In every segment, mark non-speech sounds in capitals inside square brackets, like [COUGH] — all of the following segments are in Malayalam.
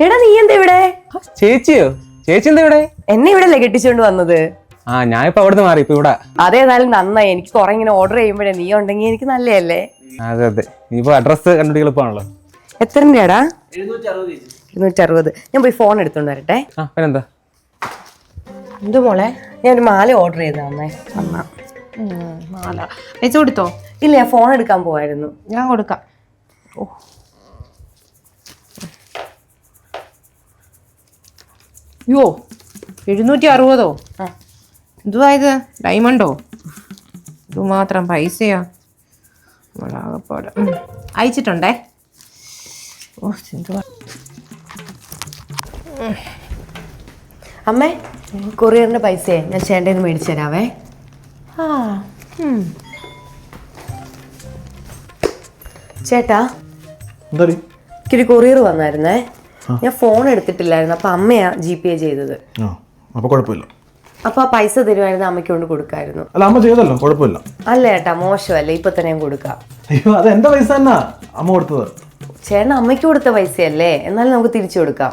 എടാ നീ എന്താ ഇവിടെ? ചേച്ചിയോ? ചേച്ചി എന്താ ഇവിടെ? എന്നെ ഇവിടെ അല്ലേ കെട്ടിച്ചോണ്ട് വന്നത്? ആ ഞാൻ ഇപ്പൊ അവിടുന്ന് മാറി ഇപ്പൊ ഇവിടെ. അതേതായാലും നന്നായി. എനിക്ക് കുറെ ഇങ്ങനെ ഓർഡർ ചെയ്യുമ്പോഴേ നീ ഉണ്ടെങ്കിൽ എനിക്ക് നല്ലതല്ലേ? അതെ അതെ. ഇനിയിപ്പോ അഡ്രസ് എളുപ്പമാണല്ലോ. എത്ര രൂപയാടാ? ഇരുന്നൂറ്റി അറുപത് ഞാൻ പോയി ഫോൺ എടുത്തോണ്ട് വരട്ടെ. ആ പിന്നെന്താ? എന്തു മോളെ? ഞാൻ ഒരു മാല ഓർഡർ ചെയ്താ അമ്മേ അമ്മ മാല. കൊടുത്തോ? ഇല്ല ഞാൻ ഫോൺ എടുക്കാൻ പോവായിരുന്നു. ഞാൻ കൊടുക്കാം. ഓ. യോ എഴുന്നൂറ്റി അറുപതോ എന്തുവായത് എന്തുവാ ഇത്? ഡയമണ്ടോ? ഇതുമാത്രം പൈസയാ. നമ്മളാകപ്പാട്. അയച്ചിട്ടുണ്ടേ? ഓ എന്തുവാ? അമ്മേ കൊറിയറിന്റെ പൈസയെ. ഞാൻ ചേട്ടന് മേടിച്ചു തരാവേ. ആ. ചേട്ടാ എനിക്കൊരു കൊറിയർ വന്നായിരുന്നേ. ഞാൻ ഫോൺ എടുത്തിട്ടില്ലായിരുന്നു. അപ്പൊ അമ്മയാ ജി പേ ചെയ്തത്. അപ്പോൾ കുഴപ്പമില്ല. അപ്പൊ ആ പൈസ തരുമായിരുന്നു അമ്മയ്ക്ക് കൊണ്ട് കൊടുക്കായിരുന്നു. അല്ല അമ്മ ചെയ്തല്ലോ കുഴപ്പമില്ല. അല്ല ഏട്ടാ മോശമല്ലേ? ഇപ്പൊ തന്നെ ഞാൻ കൊടുക്കാം. അയ്യോ അത് പൈസ തന്നെ അമ്മ കൊടുത്തത്. ചേട്ടൻ അമ്മയ്ക്ക് കൊടുത്ത പൈസയല്ലേ? എന്നാലും നമുക്ക് തിരിച്ചു കൊടുക്കാം.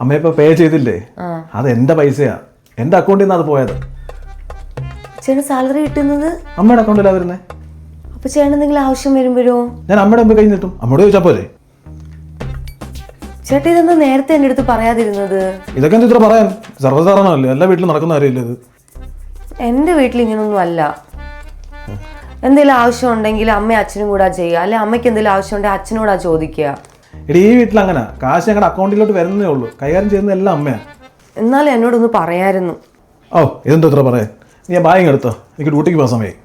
അമ്മ ഇപ്പൊ പേ ചെയ്തില്ലേ? അത് എന്റെ പൈസയാ. എന്റെ അക്കൗണ്ടിൽ നിന്ന് അത് പോയത്. ചേട്ടൻ സാലറി കിട്ടുന്നത്? അമ്മയുടെ അക്കൗണ്ടിലാ വരുന്നത് അപ്പൊ ചേട്ടൻ എന്തെങ്കിലും ആവശ്യം വരുമ്പോഴോ? ഞാൻ അമ്മയുടെ മുമ്പ് കഴിഞ്ഞിട്ടും അമ്മയോട് ചോദിച്ചാൽ പോരെ? ചേട്ടാ ഇതൊന്നും നേരത്തെ എന്റെ അടുത്ത് പറയാതിരുന്നത്? ഇതൊക്കെ എന്ത് ഇത്ര പറയാൻ? സർവസാധാരണമല്ലേ? എല്ലാ വീട്ടിലും നടക്കുന്ന കാര്യമില്ല ഇത്? എന്റെ വീട്ടിൽ ഇങ്ങനൊന്നും അല്ല. എന്തെങ്കിലും ആവശ്യം ഉണ്ടെങ്കിൽ അമ്മയും അച്ഛനും കൂടാ ചെയ്യുക. അല്ലെ അമ്മയ്ക്ക് എന്തെങ്കിലും ആവശ്യം ഉണ്ടെങ്കിൽ അച്ഛനോടാ ചോദിക്കുക. എടി ഈ വീട്ടിൽ അങ്ങനെ. കാശ് ഞങ്ങളുടെ അക്കൗണ്ടിലോട്ട് വരുന്നേ ഉള്ളൂ. കൈകാര്യം ചെയ്യുന്ന എല്ലാം അമ്മയാണ് എന്നാലും എന്നോടൊന്ന് പറയായിരുന്നു. ഓ ഇതെന്താ ഇത്ര പറയാൻ? നീ ബാഗ് എടുത്തോ. എനിക്ക് ഡ്യൂട്ടിക്ക് പോകാൻ സമയമായി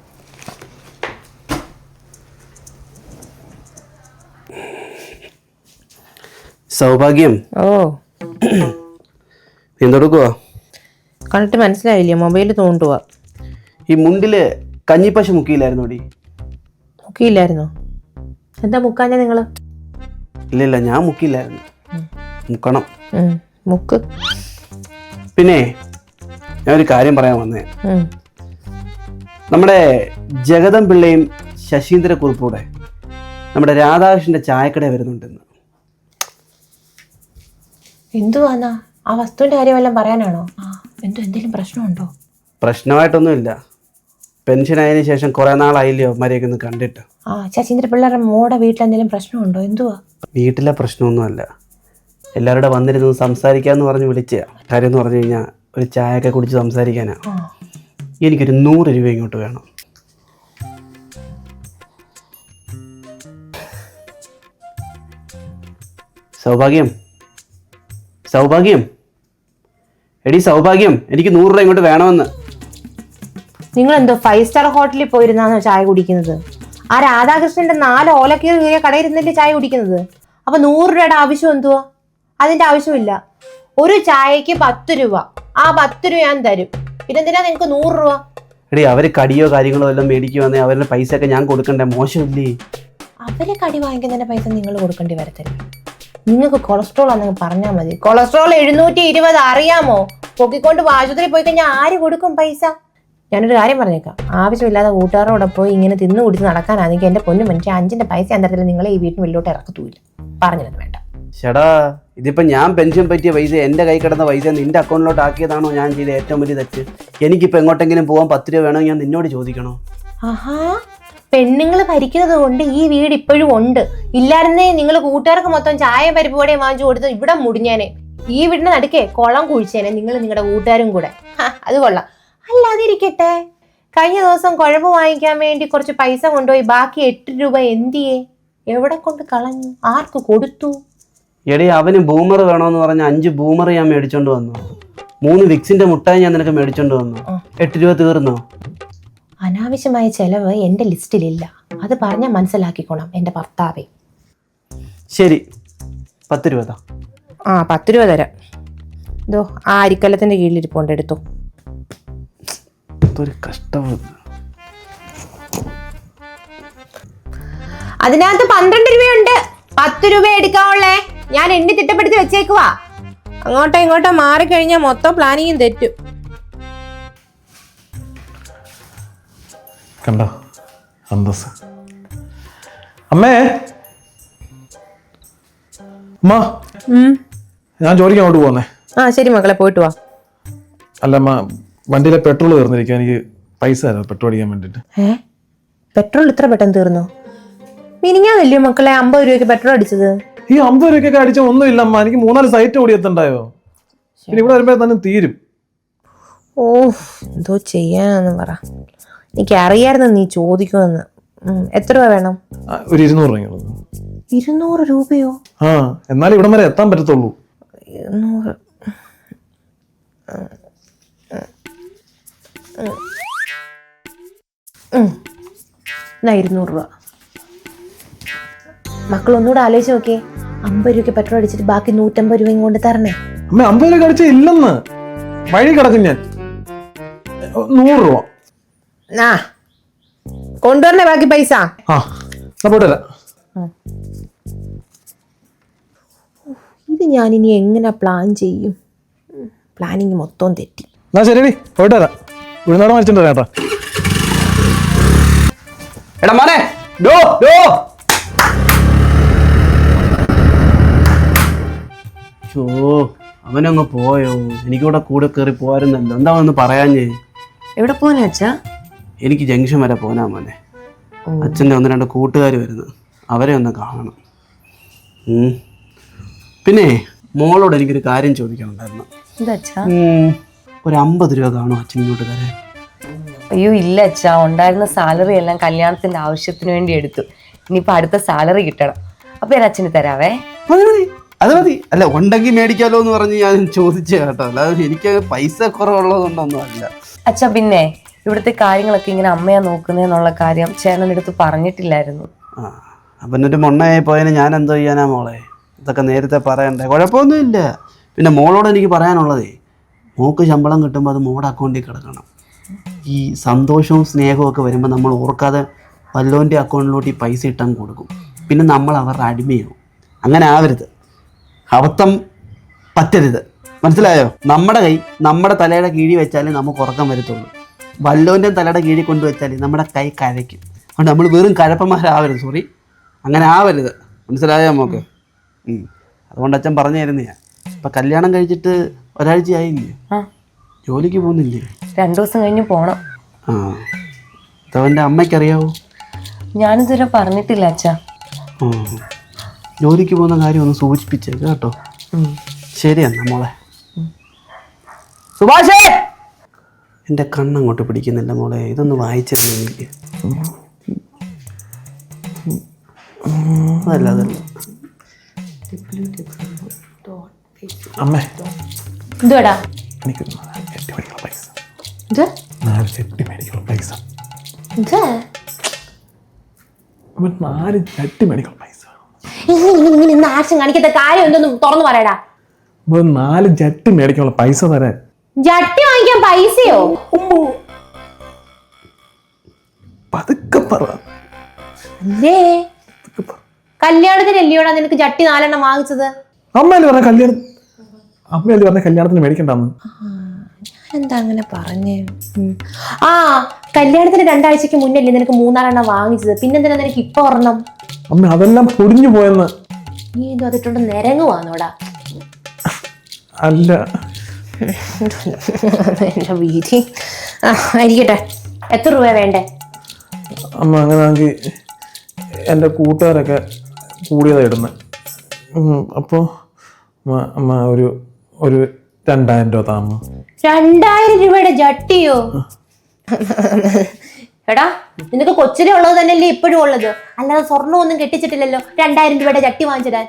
സൗഭാഗ്യം. ഓ. [CLEARS THROAT] എന്തെടുക്കുക കണ്ടിട്ട് മനസ്സിലായില്ല? മൊബൈൽ തോണ്ടുക ഈ മുണ്ടിൽ കഞ്ഞിപ്പശ മുക്കിയില്ലായിരുന്നോ എന്താ മുക്കാഞ്ഞ നിങ്ങൾ? ഇല്ല ഇല്ല ഞാൻ മുക്കിയില്ലായിരുന്നു. മുക്കണം. ഉം, മുക്ക്. പിന്നെ ഞാൻ ഒരു കാര്യം പറയാൻ വന്നേ. ഉം. നമ്മുടെ ജഗദം പിള്ളയും ശശീന്ദ്ര കുറിപ്പൂടെ നമ്മുടെ രാധാകൃഷ്ണന്റെ ചായക്കട വരുന്നുണ്ടെന്ന്. എന്തുവാന്നാ ആ വസ്തുവിന്റെ കാര്യം വല്ലതും പറയാനാണോ? ആ എന്തോ എന്തെങ്കിലും പ്രശ്നമുണ്ടോ? പ്രശ്നമായിട്ടൊന്നുമില്ല. പെൻഷൻ ആയതിനു ശേഷം കുറെ നാളായില്ലയോ മര്യാദയ്ക്ക് ഒന്ന് കണ്ടിട്ട്. ആ ശശീന്ദ്ര പിള്ളേരുടെ മോടെ വീട്ടിൽ എന്തെങ്കിലും പ്രശ്നമുണ്ടോ? എന്തുവാ? വീട്ടിലെ പ്രശ്നമൊന്നുമല്ല. എല്ലാവരുടെ വന്നിരുന്ന് സംസാരിക്കാന്ന് പറഞ്ഞ് വിളിച്ച കാര്യം എന്ന് പറഞ്ഞു കഴിഞ്ഞാൽ ഒരു ചായയൊക്കെ കുടിച്ച് സംസാരിക്കാനാ. ആ. എനിക്കൊരു നൂറ് രൂപ ഇങ്ങോട്ട് വേണം. സൗഭാഗ്യം സൗഭാഗ്യം. എടി സൗഭാഗ്യം എനിക്ക് നൂറ് രൂപ ഇങ്ങോട്ട് വേണമെന്ന്. നിങ്ങൾ എന്തോ ഫൈവ് സ്റ്റാർ ഹോട്ടലിൽ പോയിരുന്നാണോ ചായ കുടിക്കുന്നത്? ആ രാധാകൃഷ്ണന്റെ നാല് ഓലക്കീർ കീറിയ കടയിരുന്നല്ലേ ചായ കുടിക്കുന്നത്? അപ്പൊ നൂറ് രൂപയുടെ ആവശ്യം എന്തുവാ? അതിന്റെ ആവശ്യമില്ല. ഒരു ചായക്ക് പത്ത് രൂപ. ആ പത്ത് രൂപ ഞാൻ തരും. പിന്നെന്തിനാ നിങ്ങൾക്ക് നൂറ് രൂപ? എടി അവർ കടിയോ കാര്യങ്ങളോ എല്ലാം മേടിക്കുവാന്നേ അവരുടെ പൈസ ഒക്കെ ഞാൻ കൊടുക്കണ്ടേ? മോശമില്ലേ? അവരെ കടി വാങ്ങിക്കുന്നതിന്റെ പൈസ നിങ്ങൾ കൊടുക്കേണ്ടി വരത്തില്ല. നിങ്ങൾക്ക് കൊളസ്ട്രോൾ ആണെന്ന് പറഞ്ഞാൽ മതി. കൊളസ്ട്രോൾ എഴുന്നൂറ്റി ഇരുപത് അറിയാമോ? പൊക്കിക്കൊണ്ട് ആശുപത്രിയിൽ പോയി കഴിഞ്ഞാൽ ആര് കൊടുക്കും പൈസ? ഞാനൊരു കാര്യം പറഞ്ഞേക്കാം. ആവശ്യമില്ലാതെ കൂട്ടുകാരോടെ പോയി ഇങ്ങനെ തിന്നു കുടിച്ച് നടക്കാനാണെങ്കിൽ എന്റെ പൊന്നു മനുഷ്യ അഞ്ചിന്റെ പൈസ അന്തരത്തിൽ നിങ്ങളെ ഈ വീട്ടിന് വെള്ളോട്ട് ഇറക്കത്തൂല്ല പറഞ്ഞിരുന്നു വേണ്ട. ചേടാ ഇതിപ്പോ ഞാൻ പെൻഷൻ പറ്റിയ പൈസ എന്റെ കൈ കിടന്ന പൈസ നിന്റെ അക്കൗണ്ടിലോട്ട് ആക്കിയതാണോ ഞാൻ ചെയ്ത ഏറ്റവും വലിയ തെറ്റ്? എനിക്കിപ്പോ എങ്ങോട്ടെങ്കിലും പോകാൻ പത്ത് രൂപ വേണോ ഞാൻ നിന്നോട് ചോദിക്കണോ? ആഹാ. പെണ്ണുങ്ങൾ ഭരിക്കുന്നത് കൊണ്ട് ഈ വീട് ഇപ്പോഴും ഉണ്ട്. ഇല്ലായിരുന്നേ നിങ്ങൾ കൂട്ടുകാർക്ക് മൊത്തം ചായ പരിപ്പുവടയും വാങ്ങിച്ചു കൊടുത്ത് ഇവിടെ മുടിഞ്ഞേനെ. ഈ വീടിന് നടുക്കേ കുളം കുഴിച്ചേനെ നിങ്ങൾ നിങ്ങളുടെ കൂട്ടുകാരും കൂടെ. അത് കൊള്ളാം. അല്ലാതിരിക്കട്ടെ. കഴിഞ്ഞ ദിവസം കുഴമ്പ് വാങ്ങിക്കാൻ വേണ്ടി കുറച്ച് പൈസ കൊണ്ടുപോയി ബാക്കി എട്ട് രൂപ എന്തിയേ? എവിടെ കൊണ്ട് കളഞ്ഞു? ആർക്ക് കൊടുത്തു? എടി അവന് ബൂമർ വേണമെന്ന് പറഞ്ഞ അഞ്ച് ബൂമർ ഞാൻ മേടിച്ചോണ്ട് വന്നു. മൂന്ന് വിക്സിന്റെ മുട്ടായി ഞാൻ നിനക്ക് മേടിച്ചോണ്ട് വന്നു. എട്ട് രൂപ തീർന്നോ? അനാവശ്യമായ ചെലവ് എന്റെ ലിസ്റ്റിലില്ല. അത് പറഞ്ഞാൽ മനസ്സിലാക്കിക്കോണം എന്റെ ഭർത്താവെ. ശരി. പത്ത് രൂപ താ ആ പത്ത് രൂപ തരാം. ഇതോ ആ അരിക്കലത്തിന്റെ കീഴിലിരിപ്പുണ്ട് എടുത്തോ. കഷ്ടമാണ് അതിനകത്ത് പന്ത്രണ്ട് രൂപയുണ്ട്. പത്ത് രൂപ എടുക്കാവുള്ളേ. ഞാൻ എണ്ണി തിട്ടപ്പെടുത്തി വെച്ചേക്കുവാ. അങ്ങോട്ടോ ഇങ്ങോട്ടോ മാറിക്കഴിഞ്ഞാൽ മൊത്തം പ്ലാനിങ്ങും തെറ്റും. കണ്ടോ അന്തസ് അമ്മേ. അമ്മ. ഞാൻ ജോലിക്ക് അങ്ങോട്ട് പോകുന്നേ ആ ശരി മക്കളെ പോയിട്ട് വാ. അല്ല അമ്മ വണ്ടിയിലെ പെട്രോൾ തീർന്നിരിക്കാൻ എനിക്ക് പൈസ തരാം പെട്രോൾ അടിക്കാൻ വേണ്ടിട്ട്. ഏ? പെട്രോൾ ഇത്ര പെട്ടെന്ന് തീർന്നു? മിനിങ്ങാന്നല്ലയോ മക്കളെ അമ്പത് രൂപയ്ക്ക് പെട്രോൾ അടിച്ചത്? ഈ അമ്പത് രൂപയ്ക്കൊക്കെ അടിച്ച ഒന്നും ഇല്ല അമ്മ. എനിക്ക് മൂന്നാൽ സൈറ്റ് ഓടി എത്തണ്ടായോ പിന്നെ ഇവിടെ വരുമ്പോൾ തന്നെ തീരും. ഓ എന്തോ ചെയ്യാനാന്ന് പറ. എനിക്ക് അറിയായിരുന്നു നീ ചോദിക്കുമെന്ന് എത്ര രൂപ വേണം ഒരു ഇരുന്നൂറ് രൂപ ഇരുന്നൂറ് രൂപയോ ആ എന്നാലും ഇവിടം വരെ എത്താൻ പറ്റത്തുള്ളൂ ഇരുന്നൂറ്. എന്നാ ഇരുന്നൂറ് രൂപ മക്കൾ ഒന്നുകൂടെ ആലോചിച്ച് നോക്കിയേ അമ്പത് രൂപയ്ക്ക് പെട്രോൾ അടിച്ചിട്ട് ബാക്കി നൂറ്റമ്പത് രൂപയും കൊണ്ട് തരണേ അമ്മ അമ്പത് രൂപ അടിച്ചില്ലെന്ന് വഴി കിടക്കും ഞാൻ നൂറ് രൂപ ആ കൊണ്ടുവരണേ ബാക്കി പൈസ? ആ ഞാൻ ഇനി ഇത് എങ്ങനെ പ്ലാൻ ചെയ്യും? പ്ലാനിങ് മൊത്തം തെറ്റി. എന്നാ ശരി പോയിട്ട് വരാം. ഉഴുന്നാട് മരിച്ചിട്ട് വരാം കേട്ടോ. എടാ മോനെ ഡോ ഡോ. ഷോ അവനങ്ങ് പോയോ? എനിക്കിവിടെ കൂടെ കയറി പോരുന്നല്ലോ എന്താ ഒന്ന് പറയാഞ്ഞേ? എവിടെ പോകാനാ അച്ഛാ? എനിക്ക് ജംഗ്ഷൻ വരെ പോനാ മോനെ. അച്ഛന്റെ ഒന്ന് രണ്ട് കൂട്ടുകാർ വരുന്നു. അവരെ ഒന്ന് കാണണം. പിന്നെ മോളോട് എനിക്കൊരു കാര്യം ചോദിക്കാനുണ്ടായിരുന്നു. ഒരു അമ്പത് രൂപ കാണും അച്ഛൻ ഇങ്ങോട്ട് തരാൻ? അയ്യോ ഇല്ല അച്ഛാ. ഉണ്ടായിരുന്ന സാലറി എല്ലാം കല്യാണത്തിന്റെ ആവശ്യത്തിന് വേണ്ടി എടുത്തു. ഇനിയിപ്പോ അടുത്ത സാലറി കിട്ടണം. അപ്പൊ ഞാൻ അച്ഛന് തരാവേ. അത് മതി. അല്ല ഉണ്ടെങ്കിൽ മേടിക്കാലോ എന്ന് പറഞ്ഞ് ഞാൻ ചോദിച്ചേ കേട്ടോ. അല്ലാതെ എനിക്ക് പൈസ കുറവുള്ളതുകൊണ്ടൊന്നും അല്ല. അച്ഛാ പിന്നെ ഇവിടുത്തെ കാര്യങ്ങളൊക്കെ ഇങ്ങനെ അമ്മയാ നോക്കുന്നതെന്നുള്ള കാര്യം ചേനടുത്ത് പറഞ്ഞിട്ടില്ലായിരുന്നു. അവനൊരു മൊണ്ണയായി പോയതിന് ഞാൻ എന്തോ ചെയ്യാനാ മോളെ? ഇതൊക്കെ നേരത്തെ പറയണ്ടേ? കുഴപ്പമൊന്നുമില്ല. പിന്നെ മോളോട് എനിക്ക് പറയാനുള്ളതേ മോക്ക് ശമ്പളം കിട്ടുമ്പോൾ അത് മോടെ അക്കൗണ്ടിൽ കിടക്കണം. ഈ സന്തോഷവും സ്നേഹവും ഒക്കെ വരുമ്പോൾ നമ്മൾ ഓർക്കാതെ വല്ലോന്റെ അക്കൗണ്ടിലോട്ട് ഈ പൈസ ഇട്ടാൻ കൊടുക്കും. പിന്നെ നമ്മൾ അവരുടെ അടിമയാവും. അങ്ങനെ ആവരുത്. അബദ്ധം പറ്റരുത്. മനസ്സിലായോ? നമ്മുടെ കൈ നമ്മുടെ തലയുടെ കീഴി വെച്ചാലേ നമുക്ക് ഉറക്കം വരത്തുള്ളൂ. വല്ലോന്റെ തലയുടെ കീഴിൽ കൊണ്ടുവച്ചാൽ നമ്മുടെ കൈ കരയ്ക്കും. അതുകൊണ്ട് നമ്മൾ വെറും കഴപ്പന്മാരാവരുത് സോറി അങ്ങനെ ആവരുത്. മനസ്സിലായോ നമുക്ക്. അതുകൊണ്ട് അച്ഛൻ പറഞ്ഞു തരുന്ന ഞാൻ. ഇപ്പം കല്യാണം കഴിച്ചിട്ട് ഒരാഴ്ച ആയില്ലേ ജോലിക്ക് പോകുന്നില്ലേ? രണ്ടു ദിവസം കഴിഞ്ഞ് പോണം. ആ. അതവന്റെ അമ്മയ്ക്കറിയാവോ? ഞാനിതുവരെ പറഞ്ഞിട്ടില്ല അച്ഛാ. ജോലിക്ക് പോകുന്ന കാര്യം ഒന്ന് സൂചിപ്പിച്ചേക്ക് കേട്ടോ? ശരി എന്നാ മോളെ. സുഭാഷേ! എന്റെ കണ്ണങ്ങോട്ട് പിടിക്കുന്നില്ല മോളെ. ഇതൊന്ന് വായിച്ചിരുന്നു എനിക്ക്. അതല്ല അതല്ല. അമ്മേ. എന്തുവാടാ? എനിക്ക് നാല് ചെട്ടി മേടിക്കുള്ള പൈസ. ഇത്? നാല് ചെട്ടി മേടിക്കുള്ള പൈസ. ഇത്? നാല് ചട്ടി മേടിക്കുള്ള പൈസ ഇങ്ങനെ ഇങ്ങനെ ഇന്ന് കാണിക്കാത്ത കാര്യം എന്തൊന്നും തുറന്നു പറയടാ. നാല് ജട്ടി മേടിക്കാനുള്ള പൈസ തരാൻ. ജട്ടി വാങ്ങിക്കാൻ പൈസയോ? പതുക്കെ പറ. അല്ലേ? കല്യാണത്തിന് അല്ലയോടാ നിനക്ക് ചട്ടി നാലെണ്ണം വാങ്ങിച്ചത്? അമ്മയല്ലേ പറഞ്ഞ കല്യാണം അമ്മയല്ലേ പറഞ്ഞ കല്യാണത്തിന് മേടിക്കണ്ടെന്ന്? എന്താ അങ്ങനെ പറഞ്ഞേ? ആ കല്യാണത്തിന് രണ്ടാഴ്ചക്ക് മുന്നല്ലേ നിനക്ക് മൂന്നാലെണ്ണം വാങ്ങിച്ചത്. പിന്നെന്തിനാ നിനക്ക് ഇപ്പൊ ഒരെണ്ണം? അമ്മ അതെല്ലാം പൊടിഞ്ഞു പോയെന്ന്. നീ എന്തോ അതിട്ടോണ്ട് നിരങ്ങുവാന്നോടാ. അല്ല. എന്റെ [LAUGHS] വീതി. ആ ആയിരിക്കട്ടെ. എത്ര രൂപ വേണ്ടേ? അമ്മ അങ്ങനെയാണെങ്കിൽ എന്റെ കൂട്ടുകാരൊക്കെ കൂടിയതാണ് ഇടുന്നത് അപ്പോൾ അമ്മ ഒരു ഒരു രണ്ടായിരം രൂപ താമ രണ്ടായിരം രൂപയുടെ ജട്ടിയോ? എടാ നിനക്ക് കൊച്ചിലെ ഉള്ളത് തന്നെയല്ലേ ഇപ്പോഴും ഉള്ളത്? അല്ലാതെ സ്വർണം ഒന്നും കെട്ടിച്ചിട്ടില്ലല്ലോ. രണ്ടായിരം രൂപയുടെ ചട്ടി വാങ്ങിച്ചിടാൻ.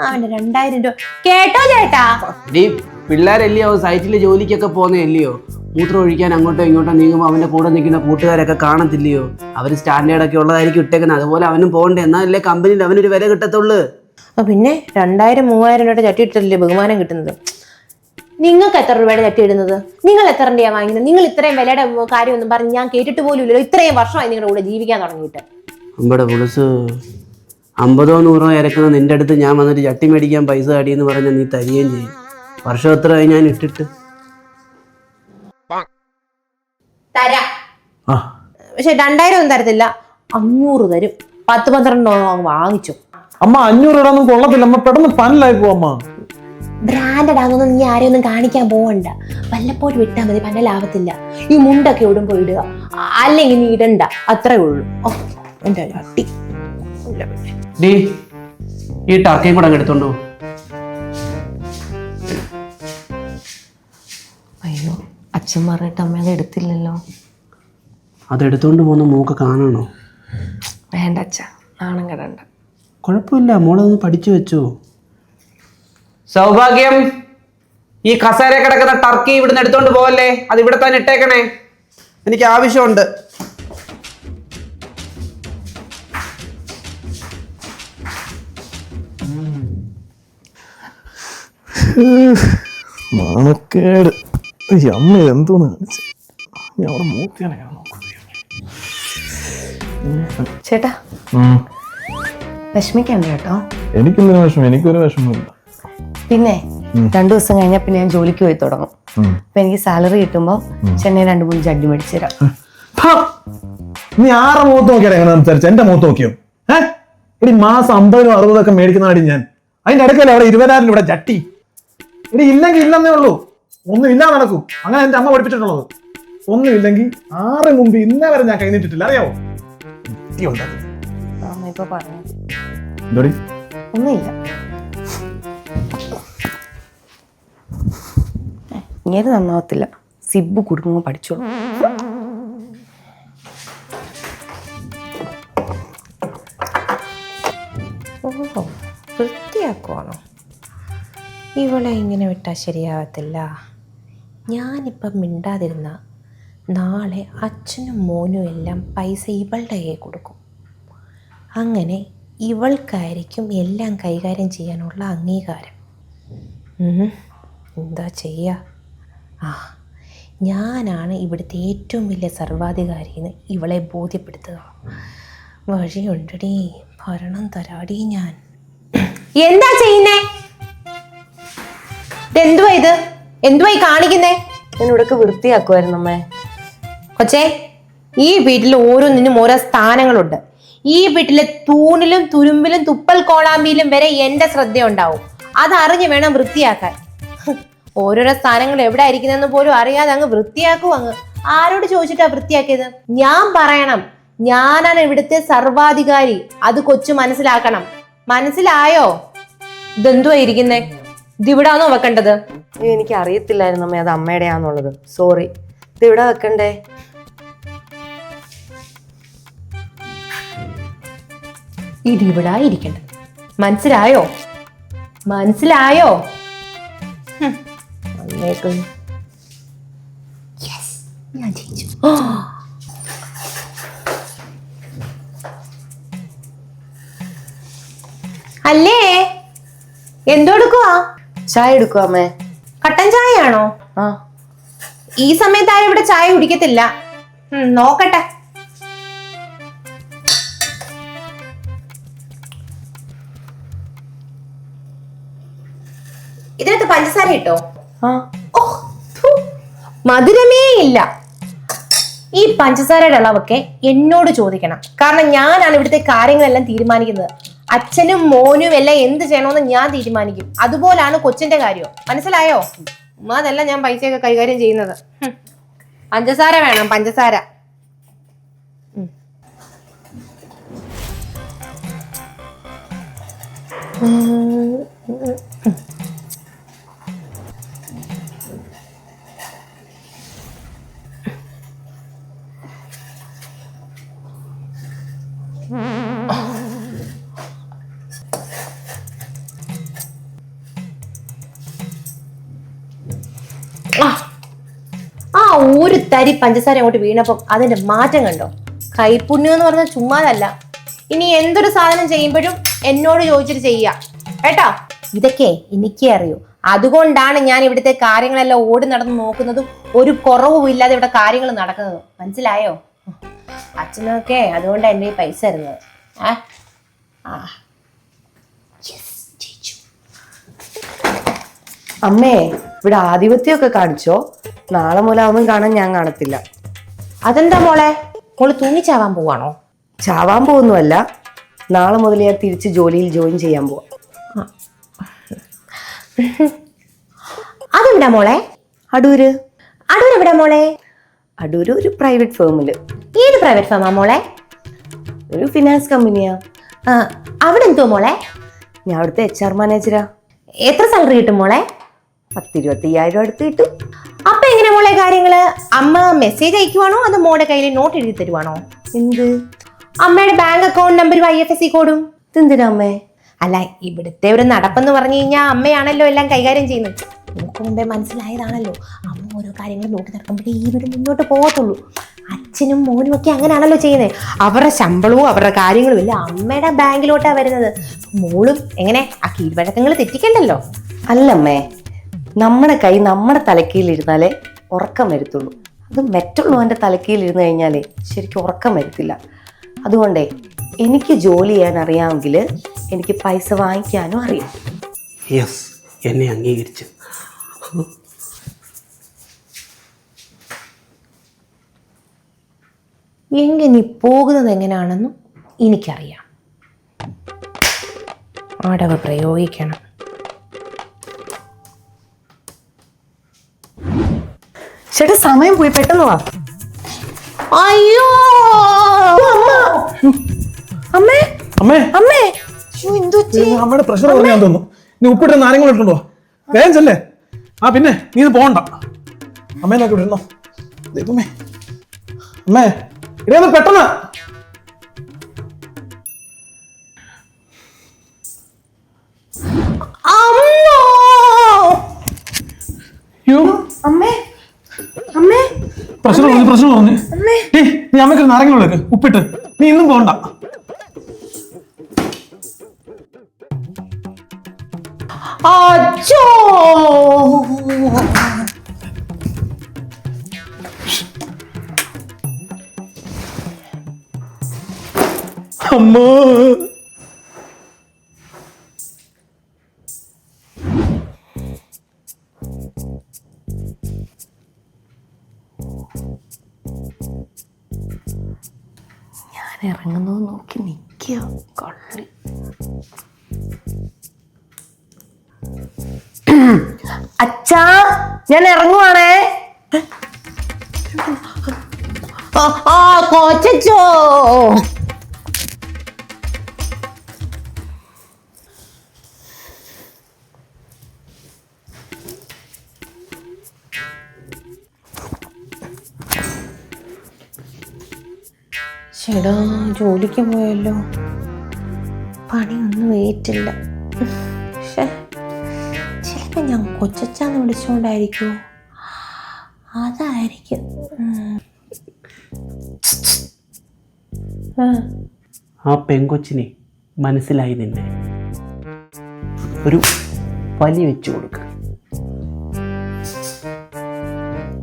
ആ രണ്ടായിരം രൂപ. കേട്ടോ ചേട്ടാ. പിള്ളേരല്ലയോ സൈറ്റിൽ ജോലിക്കൊക്കെ പോകുന്നതല്ലയോ? മൂത്രം ഒഴിക്കാൻ അങ്ങോട്ടോ ഇങ്ങോട്ടോ നീങ്ങുമ്പോൾ അവന്റെ കൂടെ നിൽക്കുന്ന കൂട്ടുകാരൊക്കെ കാണത്തില്ലയോ? അവർ സ്റ്റാൻഡേർഡൊക്കെ ഉള്ളതായിരിക്കും ഇട്ടേക്കുന്നത്. അതുപോലെ അവനും പോകണ്ടേ. എന്നാലല്ലേ കമ്പനിയിൽ അവനൊരു വില കിട്ടത്തുള്ളൂ. അപ്പൊ പിന്നെ രണ്ടായിരം മൂവായിരം രൂപയുടെ ചട്ടി ഇട്ടല്ലേ ബഹുമാനം കിട്ടുന്നത്? നിങ്ങൾക്ക് എത്ര രൂപയുടെ ചട്ടി ഇടുന്നത്? നിങ്ങൾ എത്ര രൂപയാണ് വാങ്ങുന്നത് നിങ്ങൾ ഇത്രയും വിലയുടെ കാര്യമൊന്നും പറഞ്ഞ് ഞാൻ കേട്ടിട്ട് പോലും ഇല്ലല്ലോ ഇത്രയും വർഷമായി നിങ്ങളുടെ കൂടെ ജീവിക്കാൻ തുടങ്ങിയിട്ട്. നമ്മുടെ പുളിസ്. അമ്പതോ നൂറോ ഇറക്കുന്ന നിന്റെ അടുത്ത് ഞാൻ വന്നിട്ട് ചട്ടി മേടിക്കാൻ പൈസ അടിയെന്ന് പറഞ്ഞാൽ നീ തരികയും ചെയ്യും. വർഷം എത്രയായി ഞാൻ ഇട്ടിട്ട്? തരാം. ആ. പക്ഷെ രണ്ടായിരം ഒന്നും തരത്തില്ല. അഞ്ഞൂറ് തരും. പത്ത് പന്ത്രണ്ട് അങ്ങ് വാങ്ങിച്ചു. അമ്മ അഞ്ഞൂറ് ഇടാനൊന്നും കൊള്ളത്തില്ല. അമ്മ പെട്ടെന്ന് പനിലായി പോ അമ്മ. ബ്രാൻഡഡ് ആകുന്ന നീ ആരെയും ഒന്നും കാണിക്കാൻ പോവണ്ട. വല്ലപ്പോഴും വിട്ടാൽ മതി പന്ന ലാഭത്തില്ല ഈ മുണ്ടൊക്കെ ഇടുമ്പോ ഇടുക. അല്ലെങ്കിൽ നീ ഇടണ്ട. അത്രേ ഉള്ളൂ. ഒരു അട്ടി ഈ ടർക്കയും കൂടെ അങ്ങ് എടുത്തോണ്ടു അച്ഛൻ പറഞ്ഞിട്ട് അമ്മ അത് എടുത്തില്ലല്ലോ. അത് എടുത്തോണ്ട് പോകുന്ന മോക്ക് കാണണോ? വേണ്ട അച്ഛ നാണം കിടണ്ട. കുഴപ്പമില്ല മോളൊന്ന് പഠിച്ചു വെച്ചോ. സൗഭാഗ്യം ഈ കസേര കിടക്കുന്ന ടർക്കി ഇവിടുന്ന് എടുത്തോണ്ട് പോവല്ലേ? അത് ഇവിടെ തന്നെ ഇട്ടേക്കണേ. എനിക്ക് ആവശ്യമുണ്ട്. നാണക്കേട്. അമ്മ ഇതെന്തോന്ന് കാണിച്ചു ഞാൻ അവിടെ മൂത്തിയാണ് ചേട്ടാ. വിഷമിക്കണ്ട കേട്ടോ. എനിക്കൊന്നും വിഷമം? എനിക്കൊരു വിഷമമില്ല പിന്നെ രണ്ടു ദിവസം കഴിഞ്ഞാൽ പിന്നെ ഞാൻ ജോലിക്ക് പോയി തുടങ്ങും. അപ്പൊ എനിക്ക് സാലറി കിട്ടുമ്പോൾ ചെന്നൈ രണ്ട് മൂന്ന് ജഡ്ഡി മേടിച്ചു തരാം! നീ ആറ് മുഖത്ത് നോക്കിയാണ് എങ്ങനെ സംസാരിച്ചു? എന്റെ മുഖത്ത് നോക്കിയോ? ഏഹ് ഇടി മാസം അമ്പതിനും അറുപതൊക്കെ ഒക്കെ മേടിക്കുന്നതാടി ഞാൻ. അതിന്റെ അടുക്കല്ലേ അവിടെ ഇരുപതിനായിരം ഇവിടെ ജട്ടി ഇനി ഇല്ലെങ്കിൽ ഇല്ലെന്നേ ഉള്ളൂ. ഒന്നും ഇല്ലാതെ നടക്കും. അങ്ങനെ എന്റെ അമ്മ പഠിപ്പിച്ചിട്ടുള്ളത്. ഒന്നും ഇല്ലെങ്കിൽ ആറ് മുമ്പ് ഇന്നേ വരെ ഞാൻ കഴിഞ്ഞിട്ടില്ല അറിയാവോ? വൃത്തിയുണ്ടത്. അമ്മ ഇപ്പൊ പറഞ്ഞു. എന്തോടി? ഒന്നുമില്ല. ഇങ്ങനെ നന്നാവത്തില്ല. സിബ് കുടുംബം പഠിച്ചോളൂ. ഓ വൃത്തിയാക്കുവാണോ? ഇവളെ ഇങ്ങനെ വിട്ടാൽ ശരിയാവത്തില്ല. ഞാനിപ്പം മിണ്ടാതിരുന്ന നാളെ അച്ഛനും മോനും എല്ലാം പൈസ ഇവളുടെ കയ്യിൽ കൊടുക്കും. അങ്ങനെ ഇവൾക്കായിരിക്കും എല്ലാം കൈകാര്യം ചെയ്യാനുള്ള അംഗീകാരം. എന്താ ചെയ്യുക ആ ഞാനാണ് ഇവിടുത്തെ ഏറ്റവും വലിയ സർവാധികാരി എന്ന് ഇവളെ ബോധ്യപ്പെടുത്തുക. വഴിയുണ്ടടി ഭരണം തരാടി ഞാൻ. എന്താ ചെയ്യുന്നേ? എന്തുവാ ഇത്? എന്തുവാ ഈ കാണിക്കുന്നേ? ഞാൻ ഇവിടൊക്കെ വൃത്തിയാക്കുമായിരുന്നു അമ്മേ. കൊച്ചേ ഈ വീട്ടിൽ ഓരോന്നിനും ഓരോ സ്ഥാനങ്ങളുണ്ട്. ഈ വീട്ടിലെ തൂണിലും തുരുമ്പിലും തുപ്പൽ കോളാമ്പിയിലും വരെ എന്റെ ശ്രദ്ധയുണ്ടാവും. അതറിഞ്ഞ് വേണം വൃത്തിയാക്കാൻ. ഓരോരോ സ്ഥാനങ്ങൾ എവിടെ ആയിരിക്കുന്നതെന്ന് പോലും അറിയാതെ അങ്ങ് വൃത്തിയാക്കും അങ്ങ്. ആരോട് ചോദിച്ചിട്ടാ വൃത്തിയാക്കിയത്? ഞാൻ പറയണം. ഞാനാണ് ഇവിടുത്തെ സർവാധികാരി. അത് കൊച്ചു മനസ്സിലാക്കണം. മനസ്സിലായോ? ഇതെന്തുവാ ഇതിവിടാണോ വെക്കേണ്ടത്? അയ്യോ, എനിക്ക് അറിയത്തില്ലായിരുന്നു അമ്മ അത് അമ്മയുടെയാന്നുള്ളത്. സോറി ഇതിവിടെ ഇവിടെ വെക്കണ്ടേ? ഇതിവിടാ ഇരിക്കണ്ടത് മനസ്സിലായോ? മനസ്സിലായോ? വന്നേക്കുന്നു. ഞാൻ ജയിച്ചു. അല്ലേ? എന്തെടുക്കുവാ ചായ എടുക്കുവാ അമ്മേ? കട്ടൻ ചായയാണോ? ആ. ഈ സമയത്ത് ആരും ഇവിടെ ചായ കുടിക്കത്തില്ല. ഉം, നോക്കട്ടെ. ഇതിനകത്ത് പഞ്ചസാര ഇട്ടോ? ആ. ഓ, ഥു, മധുരമേ ഇല്ല. ഈ പഞ്ചസാരയുടെ അളവൊക്കെ എന്നോട് ചോദിക്കണം. കാരണം ഞാനാണ് ഇവിടുത്തെ കാര്യങ്ങളെല്ലാം തീരുമാനിക്കുന്നത്. അച്ഛനും മോനും എല്ലാം എന്ത് ചെയ്യണമെന്ന് ഞാൻ തീരുമാനിക്കും. അതുപോലാണ് കൊച്ചിന്റെ കാര്യം. മനസ്സിലായോ? അതല്ല ഞാൻ പൈസയൊക്കെ കൈകാര്യം ചെയ്യുന്നത്. പഞ്ചസാര വേണം പഞ്ചസാര. ഉം. തരി പഞ്ചസാര അങ്ങോട്ട് വീണപ്പോൾ അതിന്റെ മാറ്റം കണ്ടോ? കൈപ്പുണ്യം എന്ന് പറഞ്ഞാൽ ചുമ്മാതല്ല. ഇനി എന്തൊരു സാധനം ചെയ്യുമ്പോഴും എന്നോട് ചോദിച്ചിട്ട് ചെയ്യാം. കേട്ടോ? ഇതൊക്കെ എനിക്കേ അറിയൂ. അതുകൊണ്ടാണ് ഞാൻ ഇവിടുത്തെ കാര്യങ്ങളെല്ലാം ഓടി നടന്ന് നോക്കുന്നതും ഒരു കുറവും ഇല്ലാതെ ഇവിടെ കാര്യങ്ങൾ നടക്കുന്നതും. മനസ്സിലായോ? അച്ഛനൊക്കെ അതുകൊണ്ട് എന്റെ ഈ പൈസ തരുന്നത്. അമ്മേ ഇവിടെ ആധിപത്യമൊക്കെ കാണിച്ചോ? നാളെ മുതൽ അതൊന്നും കാണാൻ ഞാൻ കാണത്തില്ല. അതെന്താ മോളെ? മോൾ തൂങ്ങിച്ചാവാൻ പോവാണോ? ചാവാൻ പോകുന്നുമല്ല നാളെ മുതൽ ഞാൻ തിരിച്ച് ജോലിയിൽ ജോയിൻ ചെയ്യാൻ പോവാം. അതെവിടാ മോളെ? അടൂര്. അടൂർ എവിടെ മോളെ? അടൂര് ഒരു പ്രൈവറ്റ് ഫേമിൽ ഏത് പ്രൈവറ്റ് ഫേമാ മോളെ? ഒരു ഫിനാൻസ് കമ്പനിയാ. അവിടെ എന്തോ മോളെ? ഞാൻ അവിടുത്തെ എച്ച് ആർ മാനേജരാ എത്ര സാലറി കിട്ടും മോളെ? പത്തിരുപത്തി അയ്യായിരം അടുത്ത് കിട്ടും. അപ്പൊ എങ്ങനെ മോളെ കാര്യങ്ങൾ? അമ്മ മെസ്സേജ് അയക്കുവാണോ? അത് മോടെ കയ്യിൽ നോട്ട് എഴുതി തരുവാണോ? എന്ത്? അമ്മയുടെ ബാങ്ക് അക്കൗണ്ട് നമ്പറും ഐ എഫ് എസ് സി കോഡും എന്തിനാ അമ്മേ? അല്ല ഇവിടുത്തെ ഒരു നടപ്പെന്ന് പറഞ്ഞു കഴിഞ്ഞാൽ അമ്മയാണല്ലോ എല്ലാം കൈകാര്യം ചെയ്യുന്നത്. നമുക്ക് മുമ്പേ മനസ്സിലായതാണല്ലോ. അമ്മ ഓരോ കാര്യങ്ങളും നോക്കി നടക്കുമ്പോഴേ ഈ വീട് മുന്നോട്ട് പോകത്തുള്ളൂ. അച്ഛനും മോനും ഒക്കെ അങ്ങനെയാണല്ലോ ചെയ്യുന്നത്. അവരുടെ ശമ്പളവും അവരുടെ കാര്യങ്ങളും എല്ലാം അമ്മയുടെ ബാങ്കിലോട്ടാണ് വരുന്നത്. മോളും എങ്ങനെ ആ കീഴ്വഴക്കങ്ങൾ തെറ്റിക്കണ്ടല്ലോ? അല്ലമ്മേ നമ്മുടെ കൈ നമ്മുടെ തലക്കീലിരുന്നാലേ ഉറക്കം വരുത്തുള്ളൂ. അത് മറ്റുള്ളവന്റെ തലക്കീലിരുന്ന് കഴിഞ്ഞാലേ ശരിക്കും ഉറക്കം വരുത്തില്ല. അതുകൊണ്ടേ എനിക്ക് ജോലി ചെയ്യാൻ അറിയാമെങ്കിൽ എനിക്ക് പൈസ വാങ്ങിക്കാനും അറിയാം. യെസ് എന്നെ അംഗീകരിച്ചു. എങ്കിൽ നീ പോകുന്നത് എങ്ങനെയാണെന്നും എനിക്കറിയാം. അടവ് പ്രയോഗിക്കണം. ചേട്ടാ സമയം പോയി പെട്ടെന്ന് വാ. അയ്യോ! അമ്മേ അമ്മേ. അമ്മേ. അമ്മയുടെ പ്രഷർ കുറഞ്ഞാൻ തോന്നുന്നു. നീ ഉപ്പിട്ട് നാരങ്ങൾ ഇട്ടുണ്ടോ? വേഗം ചെല്ലേ? ആ പിന്നെ നീ ഇത് പോണ്ട. അമ്മേ നോക്കി വിടുന്നോ ദൈവമേ. അമ്മേ ഇടയൊന്ന് പെട്ടെന്ന്. അമ്മേ! പ്രശ്നം പ്രഷർ കുറഞ്ഞു ഏയ് നീ അമ്മയ്ക്ക് നാരങ്ങ വെക്ക് ഉപ്പിട്ട്. നീ ഇന്നും പോണ്ട. നിൽക്കുക കൊള്ളി. അച്ഛാ ഞാൻ ഇറങ്ങുവാണേ. ആ കൊച്ചോ ചേടാ ജോലിക്ക് പോയല്ലോ. പണിയൊന്നും ഏറ്റില്ല. പക്ഷേ ചിലപ്പോൾ ഞാൻ കൊച്ചാന്ന് വിളിച്ചുകൊണ്ടായിരിക്കുമോ അതായിരിക്കും. ആ പെങ്കൊച്ചിനെ മനസ്സിലായി നിന്നെ. ഒരു വലി വെച്ചു കൊടുക്ക.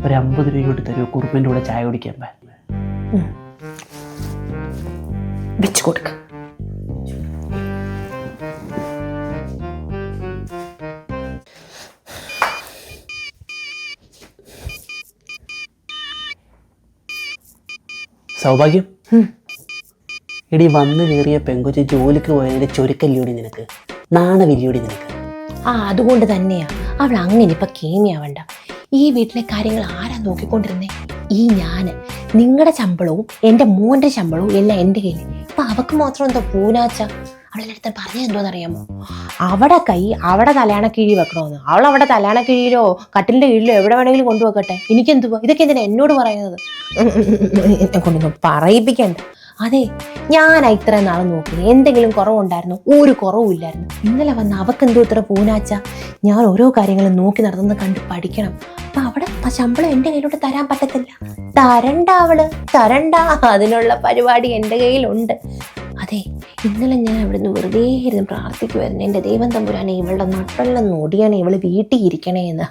ഒരു അമ്പത് രൂപ കൊണ്ട് തരുമോ കുറുപ്പിന്റെ കൂടെ ചായ കുടിക്കാൻ പേ വെച്ചു കൊടുക്കുക സൗഭാഗ്യം? എടി വന്നു കയറിയ പെങ്കൊച്ച് ജോലിക്ക് പോയതിന്റെ ചുരുക്കല്ലൂടി നിനക്ക്. നാണവില്ലൂടി നിനക്ക്. ആ അതുകൊണ്ട് തന്നെയാ. അവൾ അങ്ങനെ ഇപ്പൊ കേമിയാവണ്ട. ഈ വീട്ടിലെ കാര്യങ്ങൾ ആരാ നോക്കിക്കൊണ്ടിരുന്നേ? ഈ ഞാൻ. നിങ്ങളുടെ ശമ്പളവും എന്റെ മോന്റെ ശമ്പളവും എല്ലാം എന്റെ കയ്യിൽ അവക്ക് മാത്രം എന്താ പൂനാച്ച അവളുടെ അടുത്ത് എന്തോന്ന് എന്തോന്നറിയാമോ അവിടെ കൈ അവിടെ തലയാണ കിഴി വെക്കണമെന്ന് അവൾ അവിടെ തലയാണ കിഴിയിലോ കട്ടിലിന്റെ കീഴിലോ എവിടെ വേണമെങ്കിലും കൊണ്ടുവെക്കട്ടെ എനിക്കെന്തുവാ ഇതൊക്കെ എന്തിനാ എന്നോട് പറയുന്നത് കൊണ്ടൊന്നും പറയിപ്പിക്കണ്ട അതെ ഞാൻ ഇത്ര നാളെ നോക്കി എന്തെങ്കിലും കുറവുണ്ടായിരുന്നു? ഒരു കുറവുമില്ലായിരുന്നു. ഇന്നലെ വന്ന അവക്ക് എന്തോ ഇത്ര പൂനാച്ച. ഞാൻ ഓരോ കാര്യങ്ങളും നോക്കി നടത്തുന്നത് കണ്ട് പഠിക്കണം. അപ്പൊ അവിടെ ശമ്പളം എന്റെ കയ്യിലോട്ട് തരാൻ പറ്റത്തില്ല. തരണ്ട അവൾ തരണ്ട. അതിനുള്ള പരിപാടി എന്റെ കയ്യിലുണ്ട്. അതെ ഇന്നലെ ഞാൻ അവിടുന്ന് വെറുതെ ഇരുന്ന് പ്രാർത്ഥിക്കുമായിരുന്നു എന്റെ ദൈവം തമ്പുരാനെ ഇവളുടെ നട്ടെല്ലാം നോടിയാണ് ഇവൾ വീട്ടിൽ ഇരിക്കണേ എന്ന്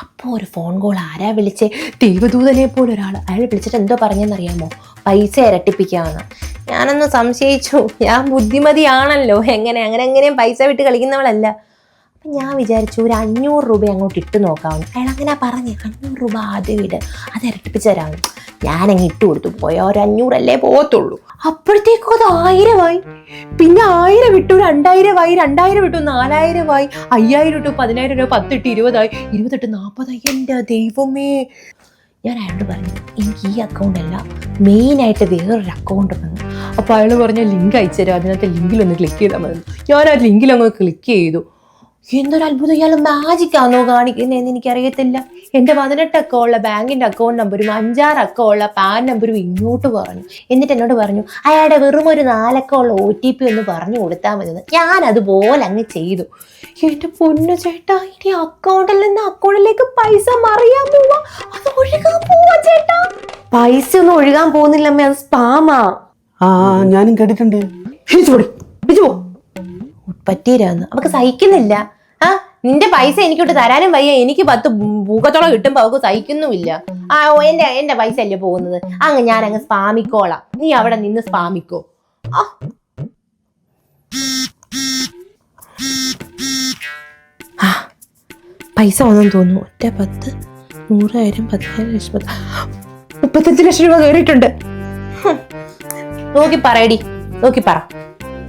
അപ്പോൾ ഒരു ഫോൺ കോൾ ആരാ വിളിച്ചേ? ദൈവദൂതനെ പോലെ ഒരാൾ അയാൾ വിളിച്ചിട്ട് എന്തോ പറഞ്ഞെന്നറിയാമോ? പൈസ ഇരട്ടിപ്പിക്കാമെന്ന് ഞാനൊന്ന് സംശയിച്ചു. ഞാൻ ബുദ്ധിമതിയാണല്ലോ. എങ്ങനെ? അങ്ങനെ എങ്ങനെയും പൈസ വിട്ട് കളിക്കുന്നവളല്ല. അപ്പം ഞാൻ വിചാരിച്ചു ഒരു അഞ്ഞൂറ് രൂപ അങ്ങോട്ട് ഇട്ട് നോക്കാമെന്ന് അയാൾ അങ്ങനെ പറഞ്ഞു അഞ്ഞൂറ് രൂപ ആദ്യം ഇട് അത് ഇരട്ടിപ്പിച്ച് തരാമെന്ന് ഞാനങ്ങ് ഇട്ട് കൊടുത്തു. പോയാൽ ഒരു അഞ്ഞൂറല്ലേ പോകത്തുള്ളൂ. അപ്പോഴത്തേക്കും അത് ആയിരമായി. പിന്നെ ആയിരം വിട്ടു രണ്ടായിരമായി രണ്ടായിരം വിട്ടു നാലായിരമായി. അയ്യായിരം ഇട്ടു പതിനായിരം രൂപ പത്തിട്ട് ഇരുപതായി. ഇരുപത്തെട്ട് നാൽപ്പതായി എന്റെ ദൈവമേ. ഞാൻ അയാളോട് പറഞ്ഞു എനിക്ക് ഈ അക്കൗണ്ടല്ല മെയിനായിട്ട് വേറൊരു അക്കൗണ്ട് വന്നു അപ്പോൾ അയാൾ പറഞ്ഞ ലിങ്ക് അയച്ചു തരാം അതിനകത്ത് ലിങ്കിൽ ക്ലിക്ക് ചെയ്താൽ മതി. ഞാൻ ആ ലിങ്കിൽ ക്ലിക്ക് ചെയ്തു. എന്തൊരു അത്ഭുതം ഇയാൾ മാജിക് ആണോ കാണിക്കുന്നതെന്ന് എനിക്കറിയത്തില്ല. എന്റെ പതിനെട്ട് ഉള്ള ബാങ്കിന്റെ അക്കൗണ്ട് നമ്പരും അഞ്ചാറ് അക്കമുള്ള പാൻ നമ്പരും ഇങ്ങോട്ട് പറഞ്ഞു. എന്നിട്ട് എന്നോട് പറഞ്ഞു അയാളുടെ വെറും ഒരു നാലക്കമുള്ള ഒ ടി പി ഒന്ന് പറഞ്ഞു കൊടുത്താൽ മതി ഞാൻ അതുപോലെ അങ്ങ് ചെയ്തു. എന്റെ പൊന്നു ചേട്ടാ ഇനി അക്കൗണ്ടിൽ നിന്ന് അക്കൗണ്ടിലേക്ക് പൈസ മറിയാൻ പോവാ. അത് ചേട്ടാ. പൈസ ഒന്നും ഒഴുകാൻ പോകുന്നില്ലമ്മേ അത് സ്പാമാ ആ. ഞാനും കേട്ടിട്ടുണ്ട്. പറ്റീരാന്ന് അവക്ക് സഹിക്കുന്നില്ല. ആ നിന്റെ പൈസ എനിക്കോട്ട് തരാനും വയ്യ. എനിക്ക് പത്ത് പൂക്കത്തോളം കിട്ടുമ്പോ അവക്ക് സഹിക്കുന്നുമില്ല. ആ എന്റെ എന്റെ പൈസ അല്ലേ പോകുന്നത്? അങ്ങ് ഞാൻ അങ്ങ് സ്പാമിക്കോളാം. നീ അവിടെ നിന്ന് സ്പാമിക്കോ. ആ. പൈസ വന്നെന്ന് തോന്നുന്നു. ഒറ്റ പത്ത് നൂറായിരം പതിനായിരം ലക്ഷം പത്ത് മുപ്പത്തഞ്ച് ലക്ഷം രൂപ കയറിയിട്ടുണ്ട്. നോക്കി പറയടി. നോക്കി പറ.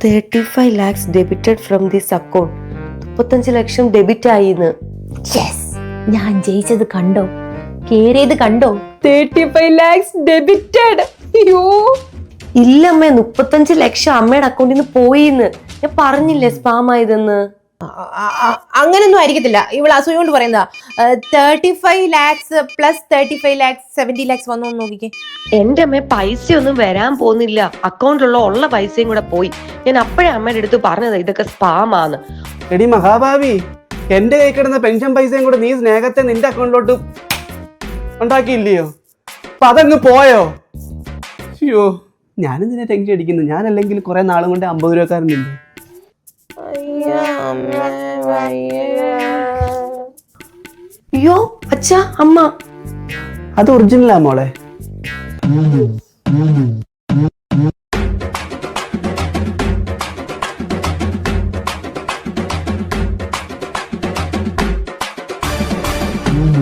Thirty five lakhs debited from this account മുപ്പത്തഞ്ച് ലക്ഷം ഡെബിറ്റ് ആയിന്ന്. യെസ് ഞാൻ ജയിച്ചത് കണ്ടോ? കേറിയത് കണ്ടോ? തേർട്ടി ഫൈവ് ലാക്സ് ഡെബിറ്റഡ് അയ്യോ. ഇല്ലമ്മേ മുപ്പത്തഞ്ച് ലക്ഷം അമ്മയുടെ അക്കൗണ്ടിൽ നിന്ന് പോയിന്ന്. ഞാൻ പറഞ്ഞില്ലേ സ്പാം ആയതെന്ന്? അങ്ങനൊന്നും ആയിരിക്കത്തില്ല. ഇവൾ അസൂയ കൊണ്ട് പറയുന്നതാ thirty five lakhs plus thirty five lakhs seventy lakhs വന്നു നോക്കിക്കേ. എന്റെ അമ്മ പൈസ ഒന്നും വരാൻ പോകുന്നില്ല. അക്കൗണ്ടിലുള്ള ഉള്ള പൈസയും കൂടെ പോയി. ഞാൻ അപ്പോഴേ അമ്മയുടെ അടുത്ത് പറഞ്ഞത് ഇതൊക്കെ സ്പാം ആണ് എടി മഹാഭാവി എന്റെ കൈ കിടന്ന പെൻഷൻ പൈസയും കൂടെ നീ സ്നേഹത്തെ നിന്റെ അക്കൗണ്ടിലോട്ട് ഉണ്ടാക്കിയില്ലയോ? അപ്പൊ അതങ്ങ് പോയോ? അയ്യോ ഞാനെന്തിനാ ടെൻഷൻ അടിക്കുന്നു? ഞാനല്ലെങ്കിൽ കുറെ നാളും കൊണ്ട് അമ്പത് രൂപക്കാരനില്ലേ അയ്യോ അച്ഛാ അമ്മ. അത് ഒറിജിനലാ മോളെ.